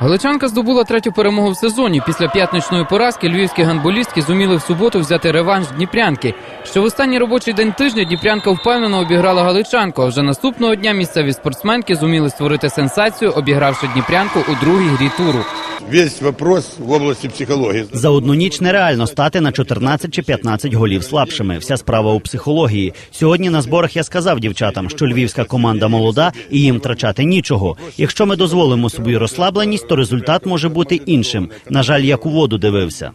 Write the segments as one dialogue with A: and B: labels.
A: Галичанка здобула третю перемогу в сезоні. Після п'ятничної поразки львівські гандболістки зуміли в суботу взяти реванш Дніпрянки. Що в останній робочий день тижня Дніпрянка впевнено обіграла Галичанку. А вже наступного дня місцеві спортсменки зуміли створити сенсацію, обігравши Дніпрянку у другій грі туру.
B: Весь вопрос в области психологии.
C: За одну ніч нереально стати на 14 чи 15 голів слабшими. Вся справа у психології. Сьогодні на зборах я сказав дівчатам, що львівська команда молода і їм втрачати нічого. Якщо ми дозволимо собі розслабленість, то результат може бути іншим. На жаль, як у воду дивився.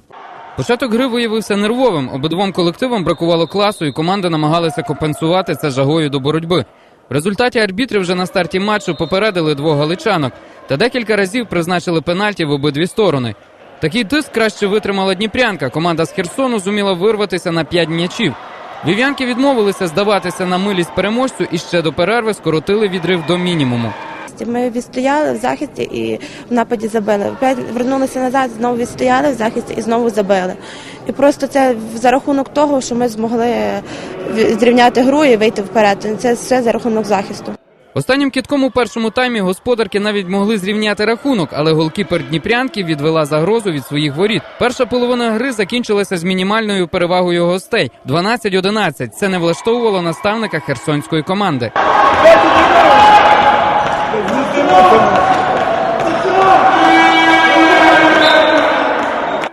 A: Початок гри виявився нервовим. Обидвом колективам бракувало класу, і команди намагалися компенсувати це жагою до боротьби. В результаті арбітри вже на старті матчу попередили двох галичанок та декілька разів призначили пенальті в обидві сторони. Такий тиск краще витримала Дніпрянка. Команда з Херсону зуміла вирватися на п'ять м'ячів. Вів'янки відмовилися здаватися на милість переможцю і ще до перерви скоротили відрив до мінімуму.
D: Ми відстояли в захисті і в нападі забили. Опять вернулися назад, знову відстояли в захисті і знову забили. І просто це за рахунок того, що ми змогли зрівняти гру і вийти вперед. Це все за рахунок захисту.
A: Останнім кітком у першому таймі господарки навіть могли зрівняти рахунок, але голкіпер Дніпрянки відвела загрозу від своїх воріт. Перша половина гри закінчилася з мінімальною перевагою гостей 12-11. Це не влаштовувало наставника херсонської команди.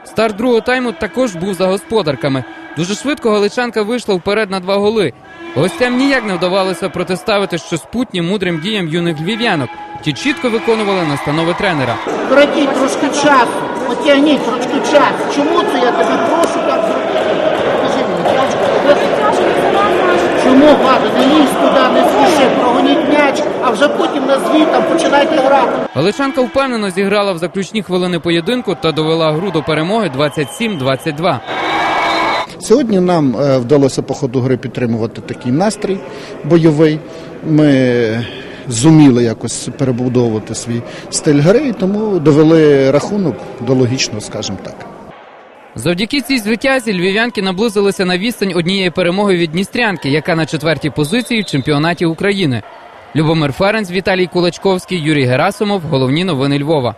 A: Старт другого тайму також був за господарками. Дуже швидко галичанка вийшла вперед на два голи. Гостям ніяк не вдавалося протиставити щось путнім мудрим діям юних львів'янок. Ті чітко виконували настанови тренера.
E: Коротіть трошки часу, потягніть трошки часу. Чому це я тобі прошу так зробити? Скажи мені, Чому Влада, не лізь туди, не спіши, прогоніть м'яч, а вже потім на звітам починайте грати.
A: Галичанка впевнено зіграла в заключні хвилини поєдинку та довела гру до перемоги 27-22.
F: Сьогодні нам е, вдалося по ходу гри підтримувати такий настрій бойовий. Ми зуміли якось перебудовувати свій стиль гри, і тому довели рахунок до логічного, скажімо так.
A: Завдяки цій звитязі львів'янки наблизилися на відстань однієї перемоги від Дністрянки, яка на четвертій позиції в чемпіонаті України. Любомир Ференц, Віталій Кулачковський, Юрій Герасимов. Головні новини Львова.